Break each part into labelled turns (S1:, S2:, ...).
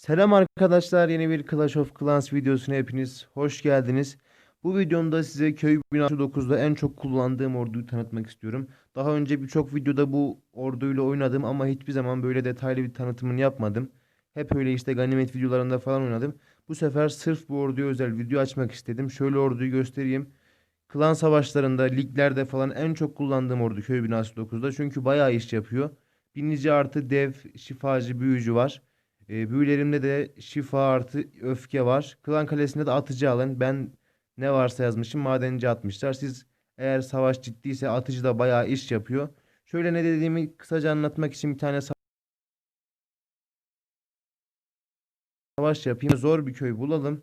S1: Selam arkadaşlar, yeni bir Clash of Clans videosuna hepiniz hoş geldiniz. Bu videomda size köy 1909'da en çok kullandığım orduyu tanıtmak istiyorum. Daha önce birçok videoda bu orduyla oynadım ama hiçbir zaman böyle detaylı bir tanıtımını yapmadım. Hep öyle işte ganimet videolarında falan oynadım. Bu sefer sırf bu orduya özel video açmak istedim. Şöyle orduyu göstereyim. Klan savaşlarında, liglerde falan en çok kullandığım ordu köy 1909'da. Çünkü bayağı iş yapıyor. Binici artı dev, şifacı, büyücü var. E, büyülerimde de şifa artı öfke var. Klan kalesinde de atıcı alın. Ben ne varsa yazmışım madenci atmışlar. Siz eğer savaş ciddiyse atıcı da bayağı iş yapıyor. Şöyle ne dediğimi kısaca anlatmak için bir tane sa- savaş yapayım. Zor bir köy bulalım.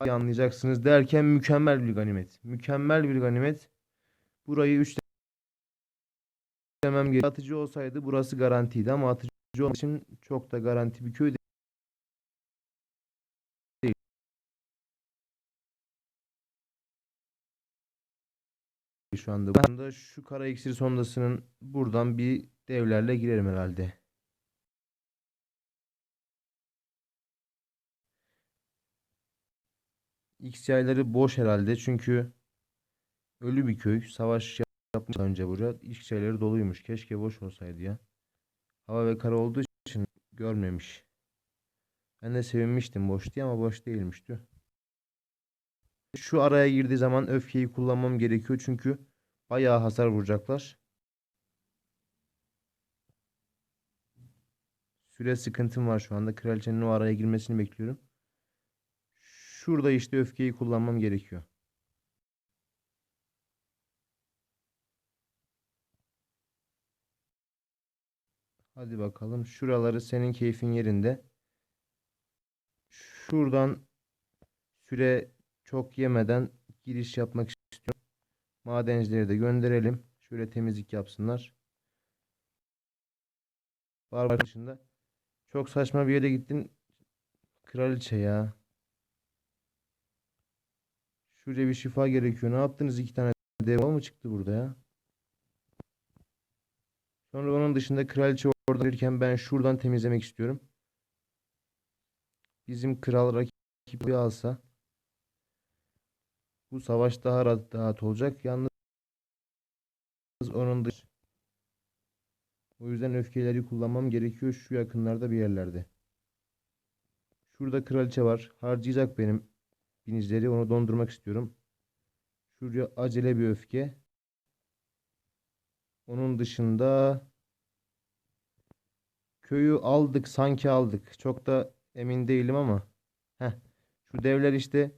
S1: Anlayacaksınız derken mükemmel bir ganimet. Mükemmel bir ganimet. Burayı 3 demem gerekiyor. Atıcı olsaydı burası garantiydi ama atıcı olmadığı için çok da garanti bir köy değil. Şu anda. Ben de şu kara iksir sondasının buradan bir devlerle girerim herhalde. X yayları boş herhalde çünkü ölü bir köy. Savaş daha önce buraya. X yayları doluymuş. Keşke boş olsaydı ya. Hava ve kara olduğu için görmemiş. Ben de sevinmiştim boş diye ama boş değilmişti. Şu araya girdiği zaman öfkeyi kullanmam gerekiyor çünkü bayağı hasar vuracaklar. Süre sıkıntım var şu anda. Kraliçenin o araya girmesini bekliyorum. Şurada işte öfkeyi kullanmam gerekiyor. Hadi bakalım. Şuraları senin keyfin yerinde. Şuradan süre çok yemeden giriş yapmak istiyorum. Madencileri de gönderelim. Şöyle temizlik yapsınlar. Barbar dışında. Çok saçma bir yere gittin. Kraliçe ya. Şuraya bir şifa gerekiyor. Ne yaptınız? iki tane dev mı çıktı burada ya? Sonra onun dışında kraliçe orada gelirken ben şuradan temizlemek istiyorum. Bizim kral rakibi alsa bu savaş daha rahat, olacak. Yalnız onun dış o yüzden öfkeleri kullanmam gerekiyor şu yakınlarda bir yerlerde. Şurada kraliçe var. Harcayacak benim binicileri. Onu dondurmak istiyorum. Şuraya acele bir öfke. Onun dışında köyü aldık sanki aldık. Çok da emin değilim ama. Heh. Şu devler işte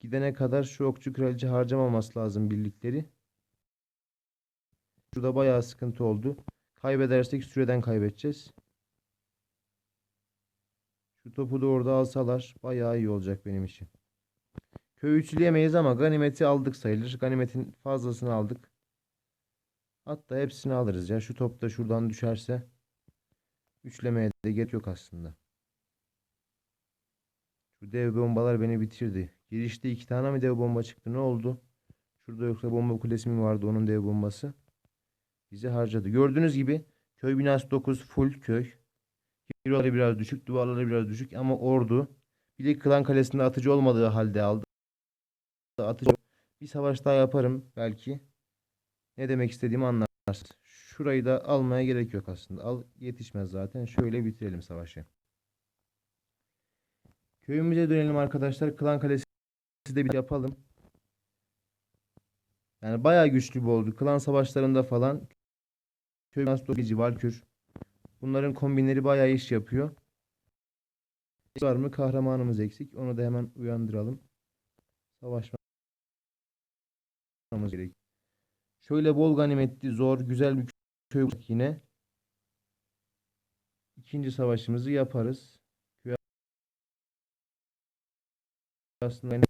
S1: gidene kadar şu okçu kraliçe harcamaması lazım birlikleri. Şurada bayağı sıkıntı oldu. Kaybedersek süreden kaybedeceğiz. Şu topu da orada alsalar bayağı iyi olacak benim için. Köyü üçleyemeyiz ama ganimeti aldık sayılır. Ganimetin fazlasını aldık. Hatta hepsini alırız ya. Şu top da şuradan düşerse üçlemeye de gerek yok aslında. Şu dev bombalar beni bitirdi. Girişte iki tane mi dev bomba çıktı? Ne oldu? Şurada yoksa bomba kulesi mi vardı onun dev bombası? Bizi harcadı. Gördüğünüz gibi köy binası 9 full köy. Hero'ları biraz düşük, duvarları biraz düşük ama ordu bir de klan kalesinde atıcı olmadığı halde aldı. Atıcı bir savaş daha yaparım belki. Ne demek istediğimi anlarsınız. Şurayı da almaya gerek yok aslında. Al yetişmez zaten. Şöyle bitirelim savaşı. Köyümüze dönelim arkadaşlar. Klan kalesi de bir yapalım. Yani bayağı güçlü bir oldu. Klan savaşlarında falan köy Nastogici, Valkür. Bunların kombinleri bayağı iş yapıyor. Var mı? Kahramanımız eksik. Onu da hemen uyandıralım. Savaşmamız gerek. Şöyle bol ganimetli, zor, güzel bir köy yine. İkinci savaşımızı yaparız. Aslında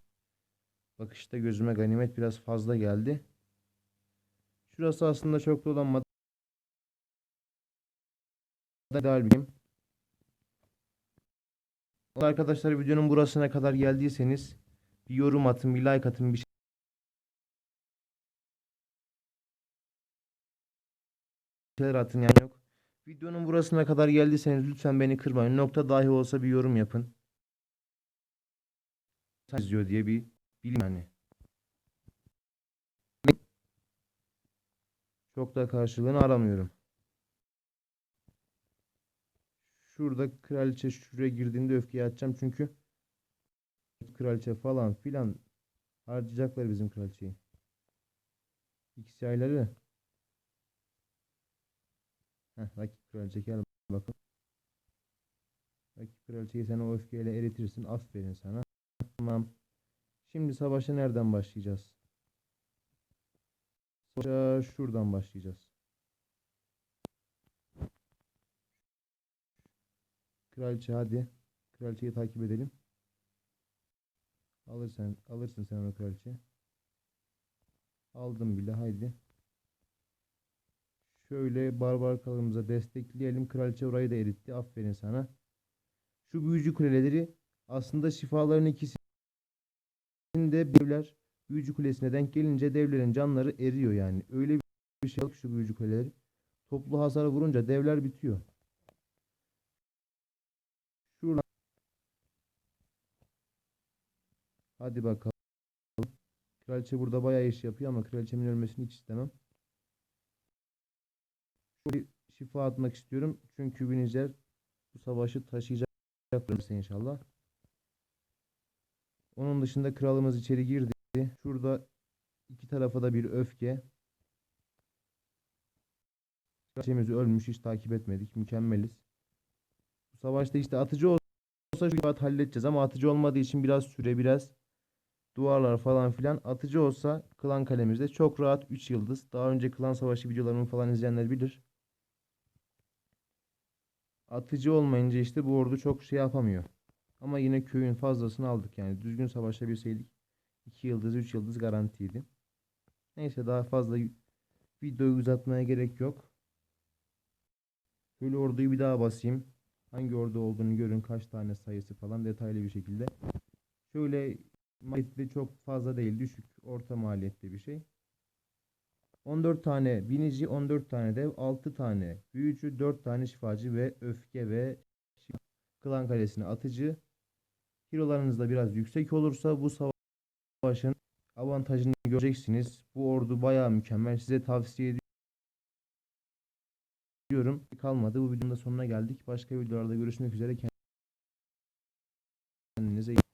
S1: bakışta gözüme ganimet biraz fazla geldi. Şurası aslında çok dolanmadı. Game. Arkadaşlar videonun burasına kadar geldiyseniz bir yorum atın, bir like atın, bir şeyler atın yani yok. Videonun burasına kadar geldiyseniz lütfen beni kırmayın. Nokta dahi olsa bir yorum yapın. izliyor diye bir bileyim yani. Çok da karşılığını aramıyorum. Şurada kraliçe şuraya girdiğinde öfkeyi atacağım çünkü kraliçe falan filan harcayacaklar bizim kraliçeyi. İkisi ayları. Heh, rakip kraliçe gel bakın. Rakip kraliçeyi sen o öfkeyle eritirsin. Aferin sana. Tamam. Şimdi savaşa nereden başlayacağız? Savaşa şuradan başlayacağız. Kraliçe hadi. Kraliçeyi takip edelim. Alırsan, alırsın sen o kraliçe. Aldım bile haydi. Şöyle barbar kralımıza destekleyelim. Kraliçe orayı da eritti. Aferin sana. Şu büyücü kuleleri aslında şifaların ikisinde devler büyücü kulesine denk gelince devlerin canları eriyor yani. Öyle bir şey yok şu büyücü kuleleri. Toplu hasar vurunca devler bitiyor. Şuradan Hadi bakalım. Kraliçe burada bayağı iş yapıyor ama kraliçemin ölmesini hiç istemem. Bir şifa atmak istiyorum. Çünkü Binizer bu savaşı taşıyacak inşallah. Onun dışında kralımız içeri girdi. Şurada iki tarafa da bir öfke. Kraliçemiz ölmüş. Hiç takip etmedik. Mükemmeliz. Bu savaşta işte atıcı olsa şu halledeceğiz ama atıcı olmadığı için biraz süre biraz duvarlar falan filan atıcı olsa klan kalemizde çok rahat 3 yıldız. Daha önce klan savaşı videolarımı falan izleyenler bilir. Atıcı olmayınca işte bu ordu çok şey yapamıyor. Ama yine köyün fazlasını aldık yani. Düzgün savaşabilseydik 2 yıldız 3 yıldız garantiydi. Neyse daha fazla videoyu uzatmaya gerek yok. Şöyle orduyu bir daha basayım. Hangi ordu olduğunu görün. Kaç tane sayısı falan detaylı bir şekilde. Şöyle maliyetli çok fazla değil. Düşük. Orta maliyetli bir şey. 14 tane binici, 14 tane dev, 6 tane büyücü, 4 tane şifacı ve öfke ve şifa. klan kalesine atıcı. Hero'larınız da biraz yüksek olursa bu savaşın avantajını göreceksiniz. Bu ordu bayağı mükemmel. Size tavsiye ediyorum. Kalmadı. Bu videonun da sonuna geldik. Başka videolarda görüşmek üzere. Kendinize iyi